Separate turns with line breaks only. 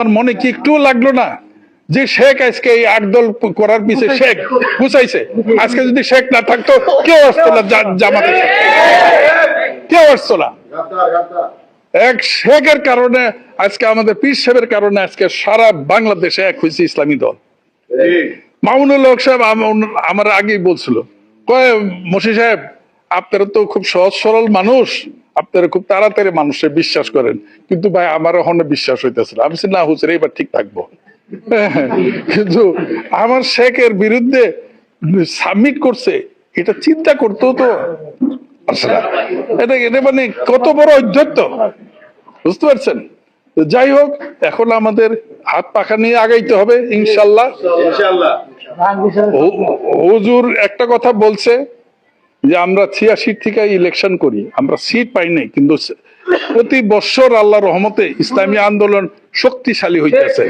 আমার মনে কি একটু লাগল না যে শেখ আজকে এই আট দল করার পিছে শেখ গুছাইছে? আজকে যদি শেখ না থাকতো কেউ আসতো না জা- জামাতের সাথে। কেউ আসতো না এক শেখের কারণে আজকে আমাদের পীর সাহেবের কারণে আজকে সারা বাংলাদেশে এক হয়েছে ইসলামী দল। মামুনুল হক সাহেব আমার আগেই বলছিল কয় মসি সাহেব আপনারা তো খুব সহজ সরল মানুষ। আপনারা খুব তাড়াতাড়ি মানুষের বিশ্বাস করেন। কিন্তু ভাই আমার ওখানে বিশ্বাস হইতেছিল আমি না হুজুর এবার ঠিক থাকব। কিন্তু আমার শেখের বিরুদ্ধে সাবমিট করছে এটা চিন্তা করতো তো এটা এটা মানে কত বড় অধ্যত্ত। বুঝতে পারছেন? যাই হোক এখন আমাদের হাত পাখা নিয়ে আগাইতে হবে ইনশাল্লাহ। হুজুর একটা কথা বলছে যে আমরা ছিয়াশি থেকে ইলেকশন করি, আমরা সিট পাই নাই, কিন্তু প্রতি বছর আল্লাহ রহমতে ইসলামী আন্দোলন শক্তিশালী হইতেছে।